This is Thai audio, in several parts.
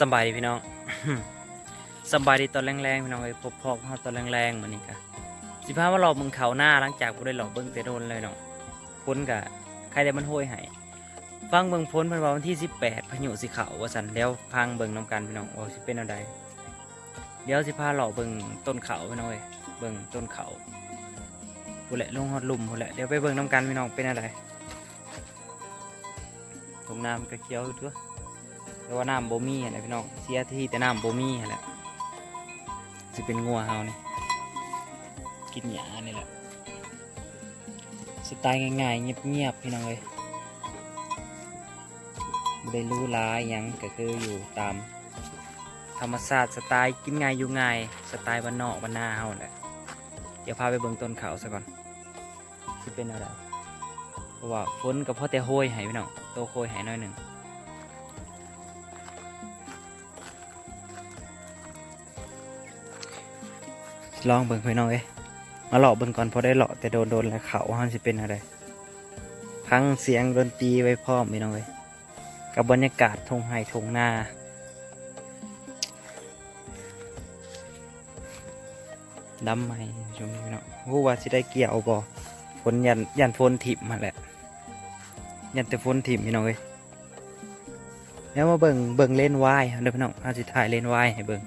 สบายดีพี่น้อง สบายดีตอนแรงๆพี่น้องเอ้ยพบพอเฮาตอนแรงๆมื้อนี้กะสิพามาหลอเบิ่งเขาหน้าหลังจากบ่ได้หลอกเบิ่งแต่โดนเลยเนาะพ้นกะใครได้มันโหยให้ฟังเบิ่งพ้นเพิ่นว่าวันที่ 18พายุสิเขาว่าซั่นแล้วพังเบิ่งนํกันพี่น้องว่าสิเป็นแนวใดเดี๋ยวสิพาหลอกเบิ่งต้นเขาพี่น้องเอ้ยเบิ่งต้นเขาพู้นแหละลงฮอดหลุมพู้นแหละเดี๋ยวไปเบิ่งนํกันพี่น้องเป็นอะไรตรงน้ำก็เขียวอยู่ตัว แต่ว่าน้ำโบมี่อะไรพี่น้องเสียที่แต่น้ำโบมี่แหละสิเป็นงัวเฮานี่กินหญ้านี่แหละสไตล์ง่ายๆเงียบๆพี่น้องเลยไม่ได้รู้ร้ายยังก็คืออยู่ตาม ธรรมชาติสไตล์กินง่ายอยู่ง่ายสไตล์บ้านนอกบ้านนาเฮาแหละเดี๋ยวพาไปเบิ่งต้นเขาซะก่อนสิเป็นอะไรเพราะว่าฝนกับพ่อแต่โหยให้พี่น้องโตโหยห้หน้อยหนึ่ง ลองเบิ่งพี่น้องเอ้ยมาหลอกเบิ่งก่อนพอได้หลอกแต่โดนโดนแล้วเขาว่ามันสิเป็นอะไรพังเสียงดนตรีไว้พร้อมพี่น้องเอ้ยกับบรรยากาศทงไห่ทงนาดำไหมช่วงนี้พี่น้องรู้ว่าสิได้เกี่ยวบ่ฝนยันยันฝนถิ่มมาแหละยันแต่ฝนถิ่มพี่น้องเอ้ยแล้วมาเบิ่งเบิ่งเล่นวายเดี๋ยวพี่น้องอาจสิถ่ายเล่นวายให้เบิ่ง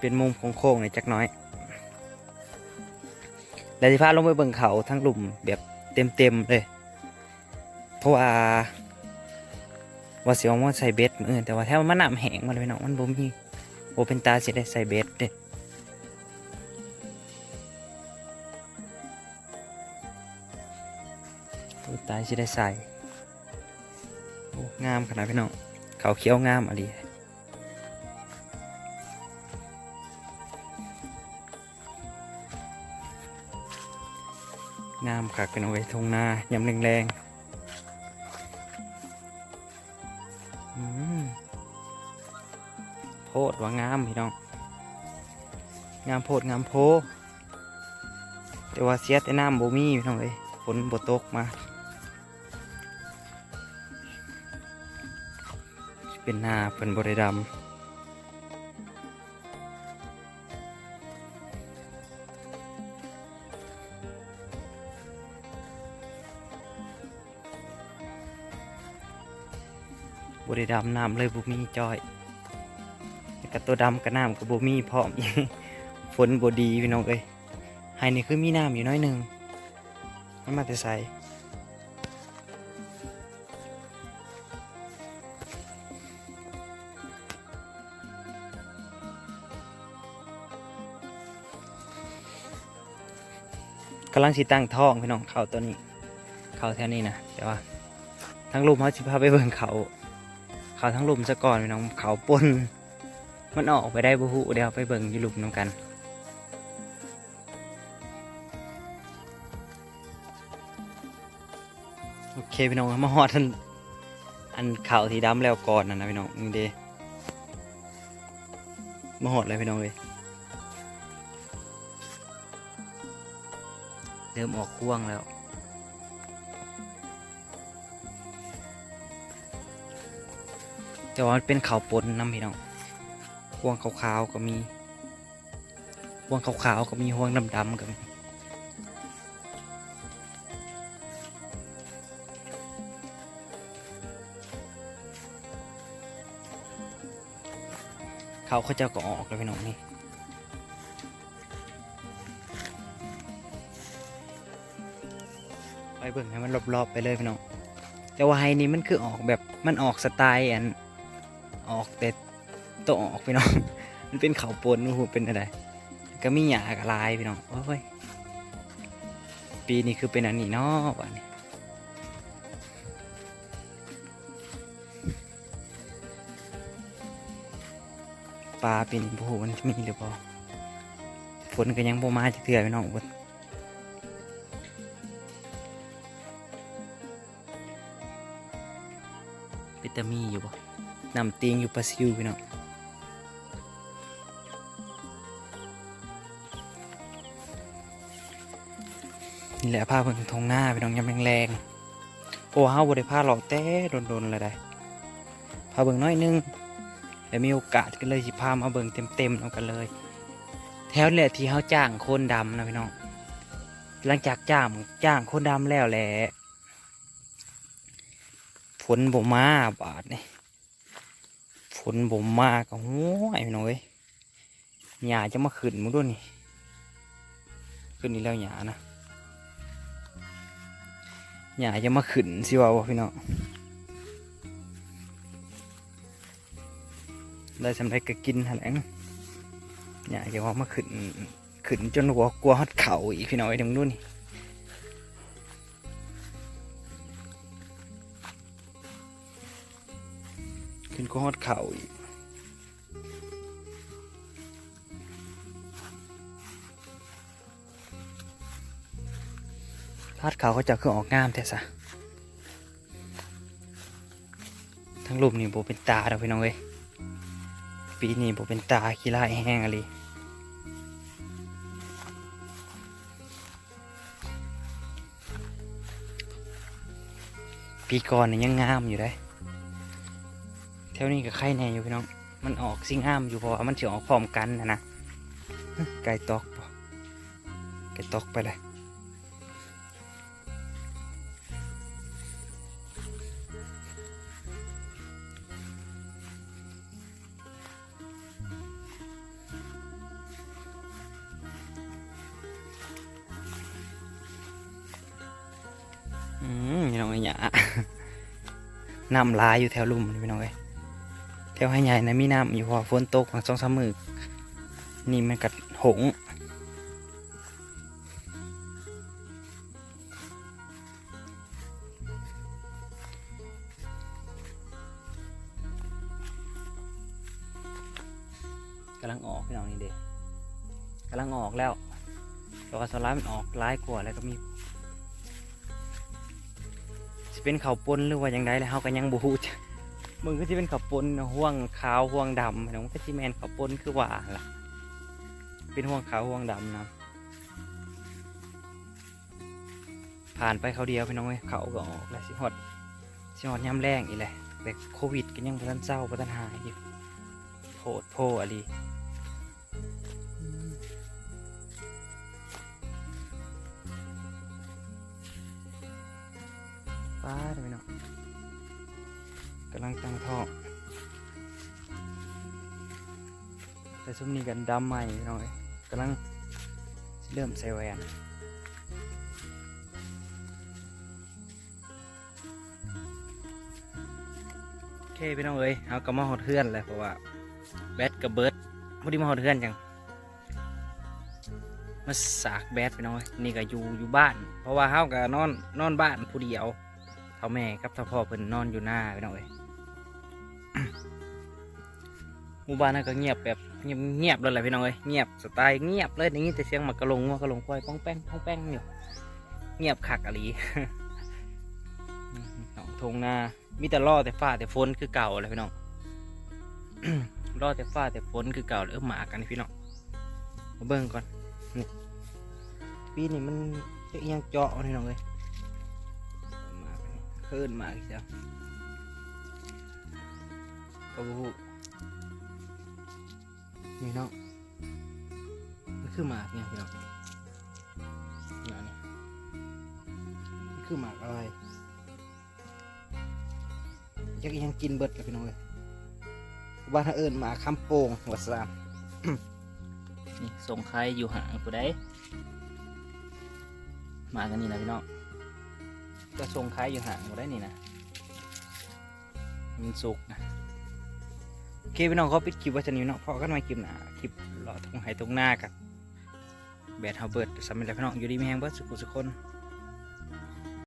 เป็นมุมโค้งๆหน่อยจักน้อย แล้วที่พาลงไปเบิ่งเขาทั้งหลุมแบบเต็มๆเลย เพราะว่าว่าสิเอามาใส่เบ็ดมืออื่นแต่ว่าแท้มันน้ำแห้งมันเลยเนาะมันบ่มีบ่เป็นตาสิได้ใส่เบ็ดเด้โอ้ตายสิได้ใส่โอ้งามขนาดพี่น้องเขาเขี้ยวงามอะไร งามคักเป็นเอาไว้ทงนายำแรงๆโพดว่างามพี่น้อง งามโพดงามโพ แต่ว่าเสียแต่น้ำบ่มีพี่น้องเอ้ยฝนบ่ตกมา เป็นนาเพิ่นบ่ได้ดำ บริดำน้ำเลยบุมีจอยแล้วกับตัวดำกับน้ำกับบุมีพร้อมฝนบดีพี่น้องเอ้ยไฮนี่คือมีน้ำอยู่น้อยหนึ่งมันมาแต่ใส่กำลังสิตั้งท้องพี่น้องเขาตัวนี้ เขาแถวนี้นะแต่ว่า ทั้งลุมเขาสิพาไปเบิ่งเขา เขาทั้งลุมซะก่อนพี่น้องเขาปนมันออกไปได้บุหูเดี๋ยวไปเบิ่งอยู่ลุมน้ำกันโอเคพี่น้องมาหอดันอันเขาที่ดำแล้วก่อนนะนะพี่น้องนี่เดมาหอดเลยพี่น้องเลยเริ่มออกข่วงแล้ว แต่ว่ามันเป็นเขาวปนน้ำพี่น้องห่วงขาวๆก็มีห่วงขาวๆก็มีห่วงดำๆก็มีเขาเขาจะก็ออกเลยพี่น้องนี่ไปเบิ่งให้มันรอบๆไปเลยพี่น้องแต่ว่าไฮนี้มันคือออกแบบมันออกสไตล์อัน ออกแต่ตัวออกพี่น้อง มันเป็นเขาปนโอ้โหเป็นอะไรก็มีหยากลายพี่น้องโอ้ยปีนี้คือเป็นอันนี้เนาะวันนี้ปลาปีนี้โอ้โหมันมีหรือเปล่าฝนก็ยังบ่มาจะเถื่อพี่น้องเบดวิตามีอยู่บ่ นำติงอยู่ปลาซิวพี่น้องนี่แหละผ้าเพิ่งทงหน้าพี่น้องยำแรงๆโอ้เฮาบ่ได้ผ้าหลอกแต่โดนๆเลยได้ผ้าเบิ่งน้อยนึงแล้วมีโอกาสก็เลยสิพามาเบิ่งเต็มๆเอากันเลย แถวเนี่ยที่เขาจ้างคนดำนะพี่น้องหลังจากจ้างจ้างคนดำแล้วแหละฝนบ่มาบาดนี่ฝ นบ่มมาก็โห้ยพี่น้อยหญ้าจะมาขึ้นมึงด้วยนี่ ขึ้นนี่แล้วหญ้านะหญ้าจะมาขึ้นสิว่าวะพี่น้องได้สำเร็จก็กินแหละหญ้าจะว่ามาขึ้นขึ้นจนหัวกลัวฮอดเข่าอีกพี่น้องไอ้ตรงนู้ ขึ้นก็ฮอดเข่าอีกฮอดเข่าเขาจะคือออกงามแต่ซะทั้งรูปนี่โบเป็นตาเราพี่น้องเว้ยปีนี้โบเป็นตาขี้ไล่แห้งอะไรปีก่อนนี่ยังงามอยู่เลย แถวนี้ก็ไข่แน่อยู่พี่น้อง มันออกสิ่งห้ามอยู่เพราะมันจะออกพร้อมกันนะนะไก่ตอกปะไก่ตอกไปเลยอืมพี่น้องไอ้หยาน้ำลายอยู่แถวลุ่มนี่พี่น้องเอ้ย แถวให้ใหญ่นะมีน้ำอยู่พอฝนตกมาสองสามมือนี่มันกัดหงกำลังออกพี่น้องนี่เด็กกำลังออกแล้วต่ว่าสลายมันออกร้ายกว่าแล้วก็มีเป็นเขาปนหรือว่าอย่างไรแล้วเฮาก็ยังบ่ฮู้จ้ะ มึงก็สิเป็นข้าวปนห่วงขาวห่วงดำน้องก็สิแมนข้าวปนคือว่าล่ะ เป็นห่วงขาวห่วงดำนะผ่านไปเขาเดียวพี่น้องเอ้ยเขาก็ออกแล้วสิฮอดสิฮอดยามแรงอีแหละแต่โควิดก็ยังบ่ทันเศร้าบ่ทันหายอยู่โพดโพอะลีป้าดพี่น้อง กำลังตั้งท่อแต่ซุมนี้กันดำใหม่พี่อยกำลังเริ่มใส่แหวนโอเคพี่น้องเอ้ยเอากระมาหอดเพื่อนเลยเพราะว่าแบตกับเบิร์ดพอดีมาหอดเพื่อนจังมาสากแบตพี่น้อยนี่ก็อยู่อยู่บ้าน เพราะว่าเฮาก็นอนนอนบ้านผู้เดียวเท่าแม่กับเท่าพ่อเพิ่นนอนอยู่หน้าพี่น้องเอ้ย หมู่บ้านนั้นก็เงียบแบบเงียบเงียบเลยแหละพี่น้องเอ้ยเงียบสไตล์เงียบเลยอย่างนี้แต่เสียงหมากกระลงว่ากระลงควายป้องแป้งป้องแป้งอยู่เงียบคักอะลีหนองทงนามีแต่ล่อแต่ฟ้าแต่ฝนคือเก่าเลยพี่น้องล่อแต่ฟ้าแต่ฝนคือเก่าเลยเออหมากันพี่น้องมาเบิ่งก่อนนี่ปีนี้มันเอียงเจาะพี่น้องเลยหมากันนี่เคินหมาอีกจ้ะ โอ้โหนี่เนาะมันคือหมากเนี่ยพี่น้องเนี่ยนี่มันคือหมากอะไรยักษ์ยังกินเบิดเลยพี่น้องเลยบ้านถ้าเอิญหมาคำโป่งหัวสามนี่ส่งใครอยู่ห่างกูได้หมากันนี่นะพี่น้องจะส่งใครอยู่ห่างกูได้นี่นะมันสุกนะ เคพี่น้องเขาปิดคลิปไว้ชนิดเนาะเพราะกันมาคลิปหน้าคลิปรอตรงไหตรงหน้ากับแบดเฮาเบิร์ดสำหรับพี่น้องอยู่ดีมีแฮงเบิร์ดสุขุสุขคน